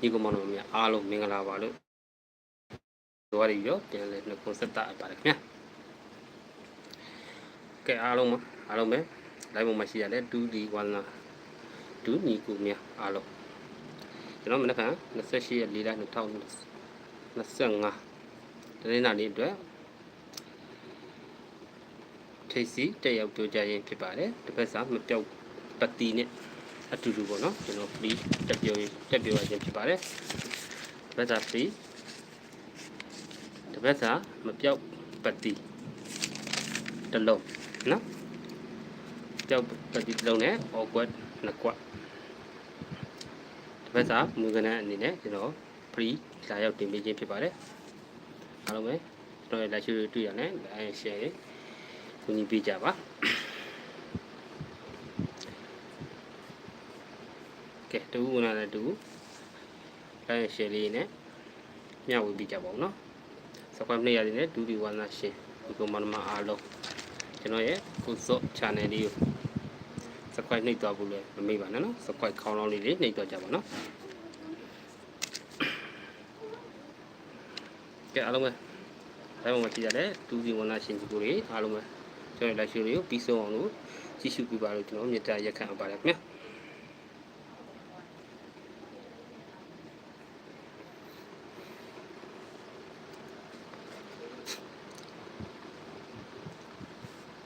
ညီကောင်မောင်တို့များအားလုံးမင်္ဂလာပါလို့ပြောရပြီးတော့ပြန်လဲနှုတ်ခွန်းဆက်တာအပ်ပါတယ်ခင်ဗျာကဲအားလုံးပါအားလုံးပဲ live ပေါ်မှာရှိရတဲ့2 D 1လာ2ညီကူများအားလုံးကျွန်တော်မနက်ဖြန်28ရက်4လ2025တနင်္လာနေ့အတွက်ထိတ်စီတက်ရောက်ကြကြရင်ဖြစ်ပါတယ်တစ်ဖက်စာမပြောက်ပတ်တီနဲ့ အတူတူပေါ့နော်ကျွန်တော် free တက်ပြောရင်တက်ပြောရခြင်းဖြစ်ပါတယ်တစ်ဖက်စာ free တစ်ဖက်စာမပြောက်ပတ်တီတစ်လုံးနော်ပြောက်ပတ်တီတစ်လုံးနဲ့ awkward နှစ်ကွက်တစ်ဖက်စာမူကနန်းအနေနဲ့ကျွန်တော် free လာရောက်တင်ပေးခြင်းဖြစ်ပါတယ်အားလုံးပဲကျွန်တော်ရဲ့ live show တွေတွေ့ရတဲ့ like share ရေးကူညီပေးကြပါကဲ တူဦးနာလည်းတူ like share လေးနဲ့မျှဝေပေးကြပါဦးနော် subscribe နှိပ်ရတဲ့ဒူဒီဝါနာရှင်ဒီကောင်မနမအားလုံးကျွန်တော်ရဲ့ကုစော channel လေးကို subscribe နှိပ်သွားဖို့လည်းမမေ့ပါနဲ့နော် subscribe ခေါင်းလောင်းလေးလေးနှိပ်သွားကြပါနော်ကဲအားလုံးပဲဒါမှမကြည့်ရတဲ့ဒူဒီဝါနာရှင်ဒီကိုလေးအားလုံးပဲကျွန်တော်ရဲ့ live show လေးကိုပြီးဆုံးအောင်လို့ကြည့်ရှုပြပါလို့ကျွန်တော်မေတ္တာရက်ခံအပ်ပါတယ်ခင်ဗျာ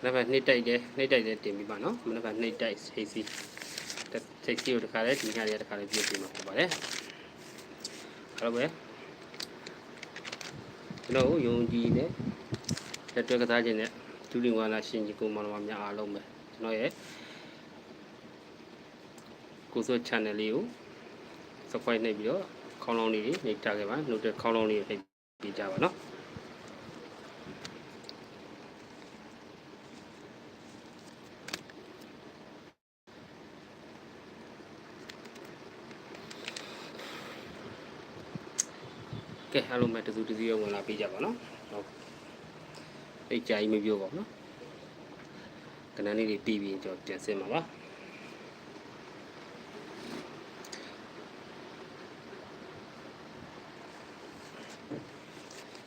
နက်ဖြန်နှိပ်တိုက်တယ်နှိပ်တိုက်တယ်တင်ပြီးပါနော်မနက်ဖြန်နှိပ်တိုက်စိတ်စီစိတ်စီကိုတခါလဲဒီညလေးတခါလဲပြည့်ပြီးမှာဖြစ်ပါတယ်အဲ့တော့ပဲကျွန်တော်ယုံကြည်နဲ့လက်တွဲကစားခြင်းနဲ့ဒူလင်ဝါလာရှင်ကြီးကိုမောင်မများအားလုံးပဲကျွန်တော်ရဲ့ကိုစိုး channel လေးကို subscribe နှိပ်ပြီးတော့ခေါင်းလောင်းလေးနှိပ်ထားခဲ့ပါနှုတ်တဲ့ခေါင်းလောင်းလေးနှိပ်ပြီးကြပါနော် ကဲအားလုံးပဲတစုတစည်းရောဝင်လာပေးကြပါနော်ဟုတ်အိတ်ကြာကြီးမပြောပါဘူးနော်ကနန်းလေးတွေပြီးပြီးကျွန်တော်ပြန်ဆင်းပါပါ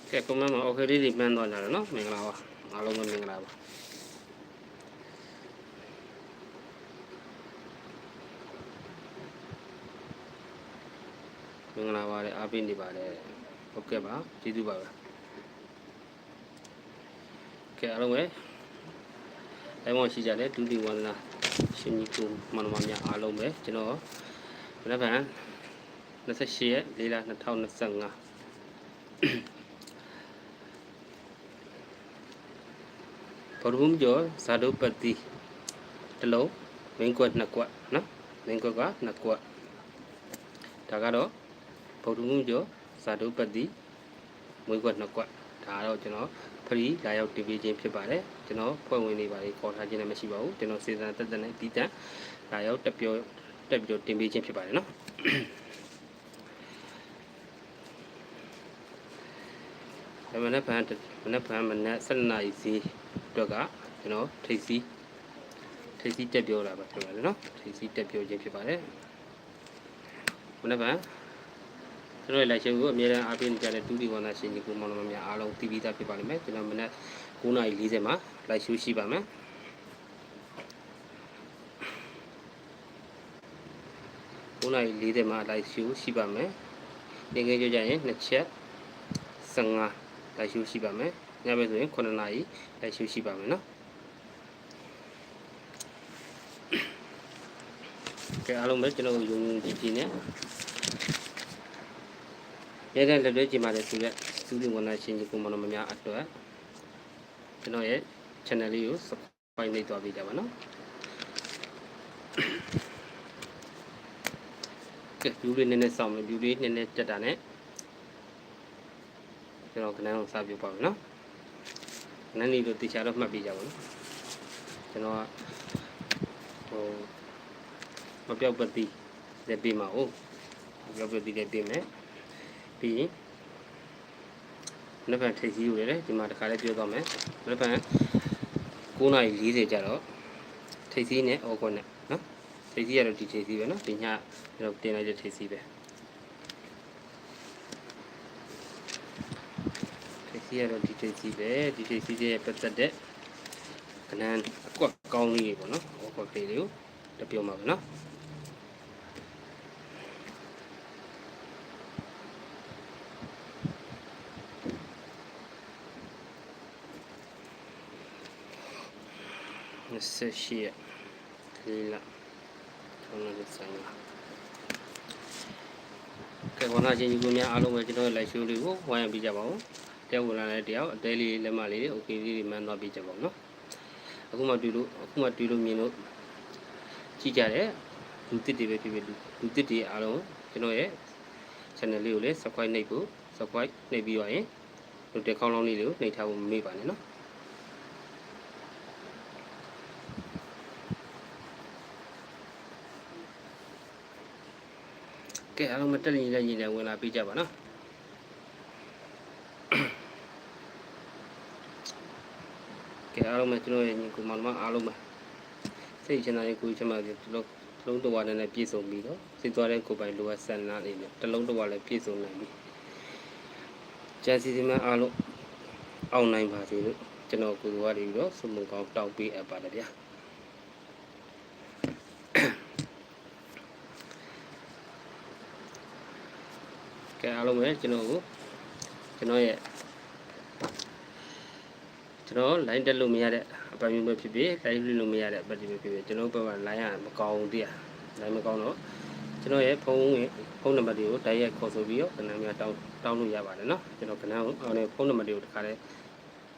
ကဲကွန်မန့်မှာ okay လေးတွေမှန်းသွားကြတယ်နော်မင်္ဂလာပါအားလုံးပဲမင်္ဂလာပါမင်္ဂလာပါတယ်အားပေးနေပါတယ် ဟုတ်ကဲ့ပါကျေးဇူးပါပဲကဲအားလုံးပဲအဲမောရှိကြတယ်ဒူဒီဝန္ဒနာရှင်ကြီးကိုမနမများအားလုံးပဲကျွန်တော်မနက်ဖြန်28ရက်၄လ2025ဘောရုံကျော်ဇာဒုပတိတလုံးမင်းကွက်နှစ်ကွက်နော်မင်းကွက်ကနှစ်ကွက်ဒါကတော့ဗုဒ္ဓမှုကျော် ဇာတုပတိမွေးကွက်နှစ်ကွက်ဒါကတော့ကျွန်တော်ဖရီလာရောက်တင်ပေးခြင်းဖြစ်ပါတယ်ကျွန်တော်ဖွဲ့ဝင်နေပါလေခေါ်ထားခြင်းလည်းမရှိပါဘူးကျွန်တော်စေတနာတက်တက်နဲ့ပြီးတန်လာရောက်တက်ပြောတက်ပြီးတော့တင်ပေးခြင်းဖြစ်ပါတယ်နော်ဒါမနက်ဖန်မနက်ဖန်မနက်7နာရီစီအတွက်ကကျွန်တော်ထိတ်စီထိတ်စီတက်ပြောတာပါဖြစ်ပါတယ်နော်ထိတ်စီတက်ပြောခြင်းဖြစ်ပါတယ်မနက်ဖန် ကျွန်တော်ရဲ့ live show ကိုအများအားအားပေးနေကြတဲ့တူဒီဝန္ဒရှင်ကြီးကိုမောင်နှမများအားလုံးတည်ပြီးသားဖြစ်ပါလိမ့်မယ်ကျွန်တော်မနက်9:40မှာ live show ရှိပါမယ်9:40မှာ live show ရှိပါမယ်နေငယ်ကြကြရင်နှစ်ချက်15 live show ရှိပါမယ်ညဘက်ဆိုရင်9နာရီ live show ရှိပါမယ်နော်ကဲအားလုံးပဲကျွန်တော်ယုံကြည်ကြည်နဲ့ ရဲတဲ့လက်လွဲကြည့်မှလည်းသူလက်သူလူဝန်ထမ်းရှင်ကြီးကိုမတော်မများအတွက်ကျွန်တော်ရဲ့ channel လေးကို subscribe လုပ်သွားပေးကြပါနော်ကဲ view လေးနည်းနည်းစောင့်မယ် view လေးနည်းနည်းတက်တာနဲ့ကျွန်တော်ခဏအောင်စပြပါမယ်နော်ခဏနေလို့တေချာတော့မှတ်ပေးကြပါနော်ကျွန်တော်ကဟိုမပြောက်ပတိလက်ပေးမှာဟုတ်မပြောက်ပတိလက်ပေးမယ် ပြီးရင်လက်ဖန်ထိပ်စီးကိုလည်းဒီမှာတစ်ခါလေးပြောသွားမယ်လက်ဖန်9:40ကျတော့ထိပ်စီးနဲ့အော်ကွန်နဲ့နော်ထိပ်စီးကတော့ဒီထိပ်စီးပဲနော်ဒီညတော့တင်လိုက်တဲ့ထိပ်စီးပဲထိပ်စီးကတော့ဒီထိပ်စီးပဲဒီထိပ်စီးရဲ့ပတ်သက်တဲ့ကဏ္ဍအကွက်ကောင်းလေးတွေပေါ့နော်အော်ကွက်လေးတွေကိုတပြုံးပါမယ်နော် ဆက်ရှိရလေးလာထုံးလို့ဆိုင်ပါကဲခေါင်းသားချင်းကြီးကိုများအားလုံးပဲကျွန်တော်ရဲ့ live show လေးကိုဝိုင်းရပြကြပါဦးတယောက်ဝင်လာတဲ့တယောက်အသေးလေးလက်မလေးတွေ okay လေးတွေမှန်းသွားပြကြပါဦးနော်အခုမှတွေ့လို့အခုမှတွေ့လို့မြင်လို့ကြည့်ကြတဲ့လူတစ်တွေပဲဖြစ်ဖြစ်လူလူတစ်တွေအားလုံးကျွန်တော်ရဲ့ channel လေးကိုလည်း subscribe နှိပ်ဖို့ subscribe နှိပ်ပြီးတော့ရင်ဒီတက်ခေါင်းလောင်းလေးတွေကိုနှိပ်ထားဖို့မမေ့ပါနဲ့နော် ကဲအားလုံးမတက်ရင်လည်းညီလည်းဝင်လာပြီးကြပါနော်ကဲအားလုံးမကျွန်တော်ရဲ့ညီကိုမောင်မအားလုံးမစိတ်ချမ်းသာရေးကိုချမ်းသာရေးဒီလိုလုံးတော်နဲ့လည်းပြည့်စုံပြီးတော့စိတ်သွားတဲ့ကိုယ်ပိုင်လိုအပ်ဆန္ဒလေးနဲ့တလုံးတော်လည်းပြည့်စုံနိုင်ပြီကျန်စီစီမအားလုံးအောင်နိုင်ပါစေလို့ကျွန်တော်ကိုယ်တော်ကနေပြီးတော့ဆုမွန်ကောင်းတောင်းပေးအပ်ပါတယ်ဗျာ အားလုံးပဲကျွန်တော်ကိုကျွန်တော်ရဲ့ကျွန်တော် line တက်လို့မရတဲ့အပိုင်းမျိုးပဲဖြစ်ဖြစ် live လွှင့်လို့မရတဲ့အပိုင်းမျိုးဖြစ်ဖြစ်ကျွန်တော်ဘက်မှာ line ကမကောင်းဘူးတည်း line မကောင်းတော့ကျွန်တော်ရဲ့ဖုန်းရဲ့ဖုန်းနံပါတ်တွေကိုတိုက်ရိုက်ခေါ်ဆိုပြီးတော့ခဏများတောင်းတောင်းလို့ရပါတယ်နော်ကျွန်တော်ခဏအောင်အောင်ဖုန်းနံပါတ်တွေကိုတခါလဲ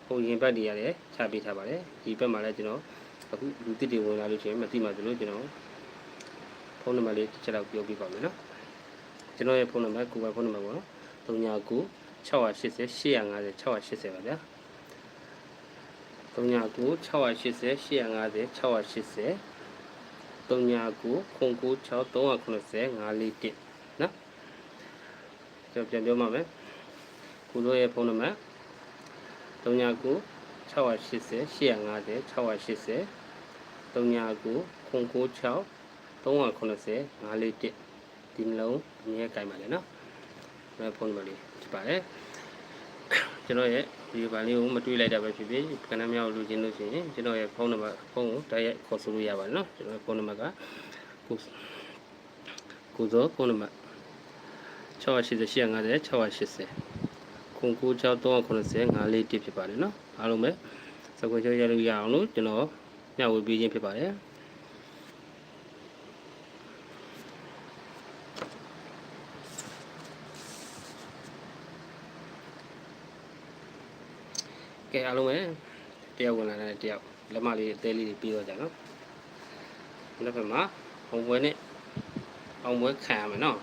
ဖုန်းရင်ဘတ်တွေရတယ်ချပေးထားပါတယ်ဒီဘက်မှာလည်းကျွန်တော်အခုလူတစ်တွေဝင်လာလို့ရှိရင်မသိမှသလိုကျွန်တော်ဖုန်းနံပါတ်လေးတစ်ချက်တော့ပြောပြပါမယ်နော် ကျွန်တော်ရဲ့ဖုန်းနံပါတ်ကိုယ်ပိုင်ဖုန်းနံပါတ်ပေါ့နော်39 680 850 680ပါဗျာ39 680 850 680 39 996 390 541နော်ကျွန်တော်ပြန်ပြောမှာမယ်ကိုတို့ရဲ့ဖုန်းနံပါတ်39 680 850 680 39 996 390 541ဒီနှလုံး အမြဲကြိုက်ပါလေနော်ဒါဖုန်းနံပါတ်လေးဖြစ်ပါတယ်ကျွန်တော်ရဲ့ဒီဗန်လေးကိုမတွေးလိုက်တာပဲဖြစ်ဖြစ်ခဏမြောက်လူချင်းလို့ရှိရင်ကျွန်တော်ရဲ့ဖုန်းနံပါတ်ဖုန်းကိုတိုက်ရိုက်ခေါ်ဆိုလို့ရပါတယ်နော်ကျွန်တော်ရဲ့ဖုန်းနံပါတ်ကကိုကိုဇောဖုန်းနံပါတ်680 850 680 096390 541ဖြစ်ပါတယ်နော်အားလုံးပဲစကွယ်ချရလို့ရအောင်လို့ကျွန်တော်ညဝေပေးခြင်းဖြစ်ပါတယ် ကဲအားလုံးပဲတယောက်ဝင်လာတဲ့တယောက်လက်မလေးအသေးလေးတွေပြီးတော့ကြနော်နောက်ဘက်မှာဘုံပွဲနဲ့အောင်ပွဲခံရမယ်နော်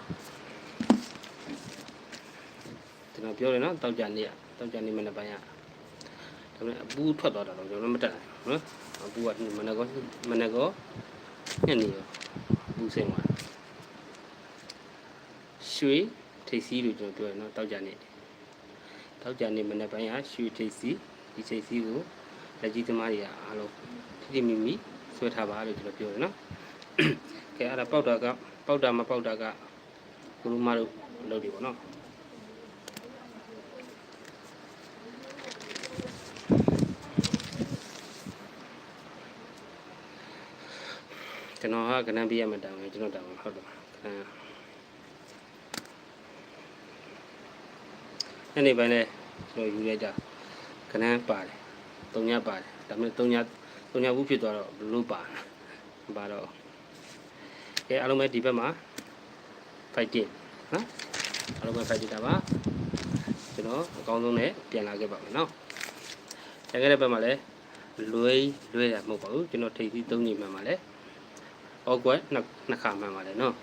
ကျွန်တော်ပြောတယ်နော်တောက်ကြနေရတောက်ကြနေမနေ့ပိုင်းရဒါပေမဲ့အပူထွက်သွားတာတော့ကျွန်တော်မတက်နိုင်ဘူးနော်အပူကမနေ့ကမနေ့ကညနေရောပူစင်သွားရွှေထိပ်စီးလို့ကျွန်တော်ပြောတယ်နော်တောက်ကြနေတောက်ကြနေမနေ့ပိုင်းရရွှေထိပ်စီး ဒီထိပ်စီးကိုလက်ကြီးသမားတွေကအားလုံးထိထိမိမိဆွဲထားပါလို့ကျွန်တော်ပြောတယ်နော်ကဲအဲ့ဒါပေါက်တာကပေါက်တာမပေါက်တာကကိုလူမတို့လုပ်တယ်ပေါ့နော်ကျွန်တော်ဟာကနန်းပြရမှာတောင်းတယ်ကျွန်တော်တောင်းဟုတ်တယ်ခဏနေ့ပိုင်းလဲကျွန်တော်ယူလိုက်တာက နန်းပါတယ်တုံညပါတယ်ဒါပေမဲ့တုံညတုံညဘူးဖြစ်သွားတော့ဘလို့ပါပါတော့ကဲအားလုံးပဲဒီဘက်မှာ fighting နော်အားလုံးပဲ fighting တာပါကျွန်တော်အကောင်းဆုံးနဲ့ပြန်လာခဲ့ပါမယ်နော်ကျန်ခဲ့တဲ့ဘက်မှာလည်းလွဲလွဲတာမဟုတ်ပါဘူးကျွန်တော်ထိပ်သီးသုံးညမှန်ပါလေဩကွက်နှစ်နှစ်ခါမှန်ပါလေနော်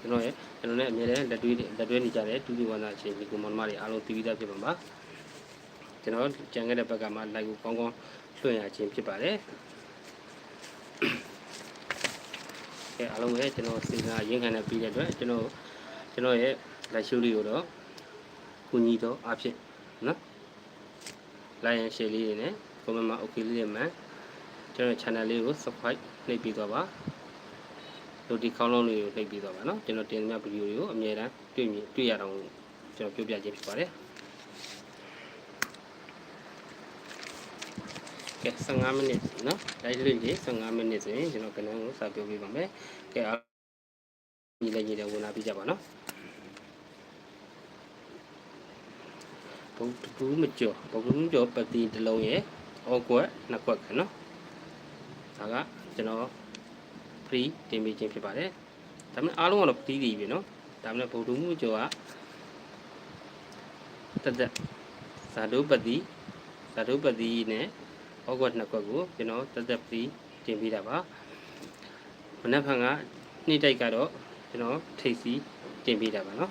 ကျွန်တော်ရဲ့ကျွန်တော်လည်းအမြဲတမ်းလက်တွဲလက်တွဲနေကြတဲ့တူတူဝန္တာအချင်းဒီကိုမောင်မတွေအားလုံးတီးပြီးသားဖြစ်ပါပါ ကျွန်တော်ကြံခဲ့တဲ့ဘက်ကမှ like ကိုကောင်းကောင်းလွှင့်ရခြင်းဖြစ်ပါတယ်ကဲအားလုံးပဲကျွန်တော်စေနာရင်းခံနေပြီးတဲ့အတွက်ကျွန်တော်ကျွန်တော်ရဲ့လက်ရှုလေးကိုတော့ကုညီတော့အဖြစ်နော်လိုက်ရင် share လေးတွေနဲ့ comment မှာ okay လေးတွေမှကျွန်တော် channel လေးကို subscribe နှိပ်ပြီးတော့ပါတို့ဒီခေါင်းလုံးလေးကိုနှိပ်ပြီးတော့ပါနော်ကျွန်တော်တင်ပြဗီဒီယိုတွေကိုအမြဲတမ်းတွေ့မြင်တွေ့ရအောင်ကျွန်တော်ပြောပြခြင်းဖြစ်ပါတယ် ကဲ15မိနစ်နော်လိုက်လွှင့်ကြည့်15မိနစ်ဆိုရင်ကျွန်တော်ကဏ္ဍကိုစပြောပြပါမယ်ကဲအားညီလေးညီလေးဝင်လာပြီးကြပါနော်ဘုံတူးမကျော်ဘုံတူးမကျော်ပတိတစ်လုံးရဲ့အောက်ကွက်နှစ်ကွက်ကနော်ဒါကကျွန်တော် free တင်ပေးခြင်းဖြစ်ပါတယ်ဒါပေမဲ့အားလုံးကတော့ free တွေပဲနော်ဒါပေမဲ့ဘုံတူးမကျော်ကတက်တက်ဇာတုပတိဇာတုပတိနဲ့ အောက်ကွက်နှစ်ကွက်ကိုကျွန်တော်တက်တက် free တင်ပေးတာပါမနက်ဖြန်ကနေ့တိုက်ကတော့ကျွန်တော်ထိတ်စီတင်ပေးတာပါနော်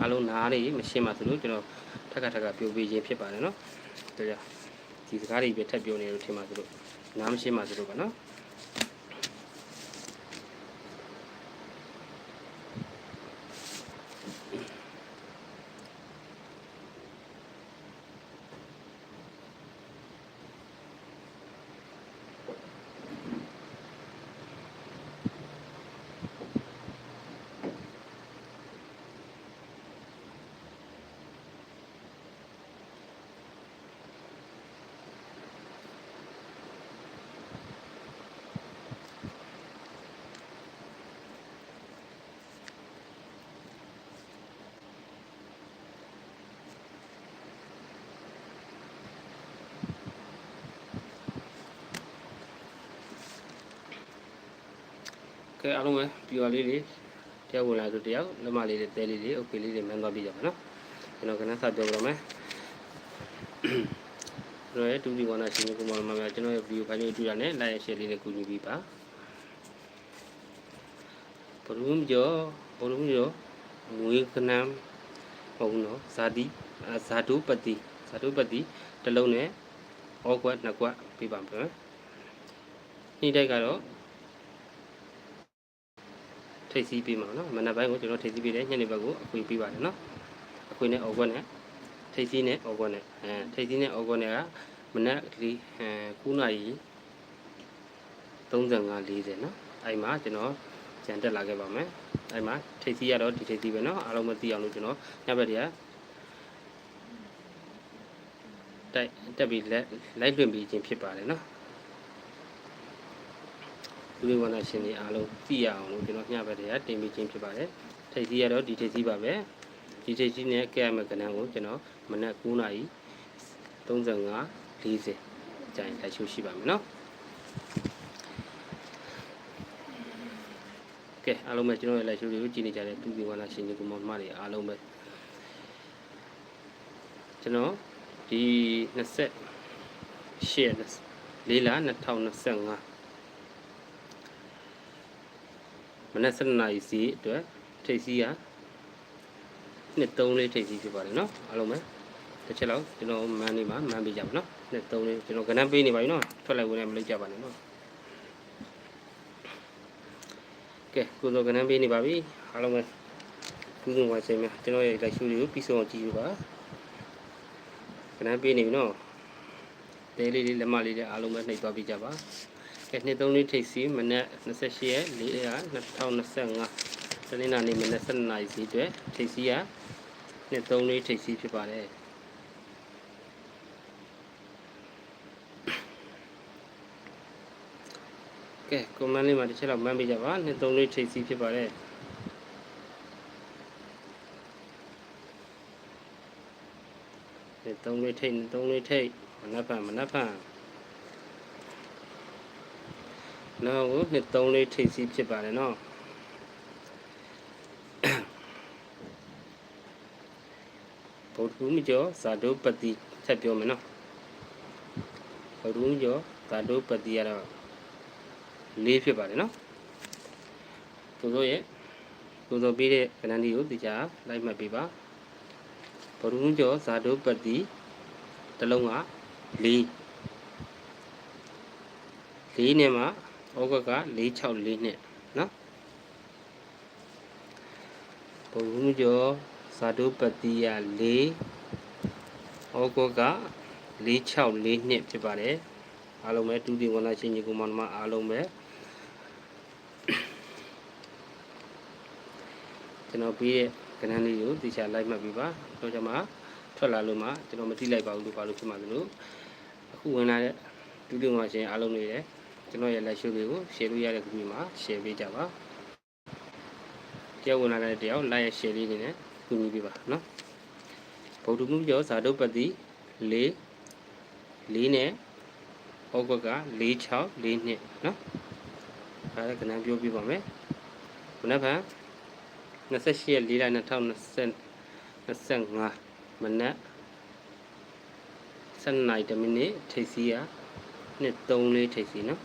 အားလုံးနားလေးမရှင်းပါသလိုကျွန်တော်ထပ်ခါထပ်ခါပြောပေးခြင်းဖြစ်ပါတယ်နော်ဒါကြောင့်ဒီစကားတွေပဲထပ်ပြောနေလို့ထင်ပါသလိုနားမရှင်းပါသလိုပါနော် ကဲအားလုံးပဲပြွာလေးတွေတယောက်ဝင်လာဆိုတယောက်လက်မလေးတွေတဲလေးတွေအုပ်ပေးလေးတွေမှန်းသွားပြကြပါနော်ကျွန်တော်ကနန်းစပြောပြတော့မယ်ကျွန်တော်ရဲ့တူဒီဝါနာရှင်ကိုမမမကျွန်တော်ရဲ့ဗီဒီယိုဖိုင်လေးတွေ့ရနဲ့ like share လေးနဲ့ကူညီပေးပါဘရုံကျော်ဘရုံကျော်ငွေကနမ်ဟုတ်နော်ဇာတိဇာတုပတိဇာတုပတိတစ်လုံးနဲ့ဩကွက်နှစ်ကွက်ပြပါမယ်နေ့တိုက်ကတော့ ထိတ်စီးပေးမှာနော်မနက်ပိုင်းကိုကျွန်တော်ထိတ်စီးပေးတယ်ညနေဘက်ကိုအခွေပေးပါတယ်နော်အခွေနဲ့အော်ကွက်နဲ့ထိတ်စီးနဲ့အော်ကွက်နဲ့အဲထိတ်စီးနဲ့အော်ကွက်နဲ့ကမနက်ကလေးအဲ9နာရီ35 40နော်အဲ့မှာကျွန်တော်ကြံတက်လာခဲ့ပါမယ်အဲ့မှာထိတ်စီးရတော့ဒီထိတ်စီးပဲနော်အားလုံးမသိအောင်လို့ကျွန်တော်ညဘက်တည်းကတိုက်တက်ပြီးလက်လိုက်လွှင့်ပြီးခြင်းဖြစ်ပါတယ်နော် လူတွေဝန္တာရှင်တွေအားလုံးသိရအောင်လို့ကျွန်တော်ညဘက်တည်းကတင်ပေးခြင်းဖြစ်ပါတယ်ထိတ်စီးရတော့ဒီထိတ်စီးပါပဲဒီထိတ်စီးနဲ့ကဲရမယ့်ကဏ္ဍကိုကျွန်တော်မနက်9နာရီ35 40ကြိုင်လိုက်ရှိရှိပါမယ်နော်ကဲအားလုံးပဲကျွန်တော်ရဲ့လိုက်ရှိတွေကိုကြည့်နေကြတဲ့သူဒီဝန္တာရှင်တွေကမောင်မတွေအားလုံးပဲကျွန်တော်ဒီ28ရက်လေးလ2025 မနက်7:00နာရီစီအတွက်ထိပ်စီးကနှစ်3လေးထိပ်စီးဖြစ်ပါတယ်နော်အားလုံးပဲတစ်ချက်လောက်ကျွန်တော်မန်နေမှာမန်ပေးကြပါနော်နှစ်3လေးကျွန်တော်ကဏ္ဍပေးနေပါပြီနော်ထွက်လိုက်ဝင်နေမလိုက်ကြပါနဲ့နော်ကဲကိုယ်တော်ကဏ္ဍပေးနေပါပြီအားလုံးပဲကုသဝိုင်းဆိုင်များကျွန်တော်ရဲ့လိုက်ရှုတွေကိုပြီးဆုံးအောင်ကြည့်ယူပါကဏ္ဍပေးနေပြီနော်တဲလေးလေးလက်မလေးတွေအားလုံးပဲနှိပ်သွားပြကြပါ ကဲနှစ်သုံးလေးထိပ်စီမနက်28ရက်4ရက်2025တနင်္လာနေ့မနက်7:00နာရီစီအတွက်ထိပ်စီကနှစ်သုံးလေးထိပ်စီဖြစ်ပါတယ်ကဲကွန်မန့်လေးမှာတစ်ချက်လောက်မှန်းပေးကြပါနှစ်သုံးလေးထိပ်စီဖြစ်ပါတယ်နှစ်သုံးလေးထိပ်နှစ်သုံးလေးထိပ်မနက်ဖြန်မနက်ဖြန် နောက်ကိုနှစ်သုံးလေးထိပ်စီးဖြစ်ပါတယ်နော်ဗုဒ္ဓဘုမကျော်ဇာတုပတိဆက်ပြောမယ်နော်ဗုဒ္ဓဘုမကျော်ဇာတုပတိကတော့လေးဖြစ်ပါတယ်နော်သူတို့ရဲ့သူတို့ပြီးတဲ့ကဏ္ဍဒီကိုတရားလိုက်မှတ်ပေးပါဗုဒ္ဓဘုမကျော်ဇာတုပတိတစ်လုံးကလေးလေးနဲ့မှ ဩကက464နှစ်နော်ဘုံမှုကျော်ဇာတုပတိယ4ဩကက464နှစ်ဖြစ်ပါတယ်အားလုံးပဲတူတီဝနာရှင်ကြီးကုမန္တမအားလုံးပဲကျွန်တော်ပြီးရဲ့ကဏ္ဍလေးကိုတေချာလိုက်မှတ်ပြီးပါတော့ကျွန်မထွက်လာလို့မှကျွန်တော်မတိလိုက်ပါဘူးလို့ပါလို့ဖြစ်မှာလို့အခုဝင်လာတဲ့တူတူမှရှင်အားလုံးတွေလည်း ကျွန်တော်ရဲ့ live show လေးကို share လို့ရတဲ့ group မှာ share ပေးကြပါတယောက်ဝင်လာတဲ့တယောက် like ရဲ့ share လေးတွေနဲ့ကူညီပေးပါနော်ဗုဒ္ဓမှုကျော်ဇာတုပတိ၄၄နဲ့ဩကွက်က၄6၄နှစ်နော်ဒါလည်းကနန်းပြောပြပါမယ်မနက်ဖြန်28ရက်4လ2020 25မနက်7နိုင်တမိနစ်ထိပ်စီးရနှစ်3လေးထိပ်စီးနော်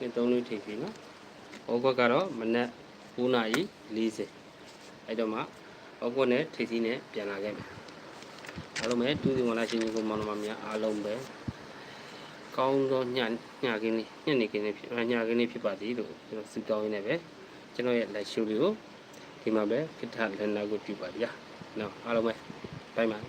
နှစ်3လေးထိပ်စီးနော်ဩကွက်ကတော့မနက်9နာရီ40အဲ့တော့မှဩကွက်နဲ့ထိပ်စီးနဲ့ပြန်လာခဲ့မယ်အားလုံးပဲတူးစီဝင်လာရှင်ကြီးကိုမောင်နှမများအားလုံးပဲကောင်းသောညညခင်းလေးညနေခင်းလေးဖြစ်ညခင်းလေးဖြစ်ပါသည်လို့ကျွန်တော်ဆုတောင်းရင်းနဲ့ပဲကျွန်တော်ရဲ့ live show လေးကိုဒီမှာပဲကိဋ္ဌလန္နာကိုပြုပါဗျာနော်အားလုံးပဲဘိုင်ဘိုင်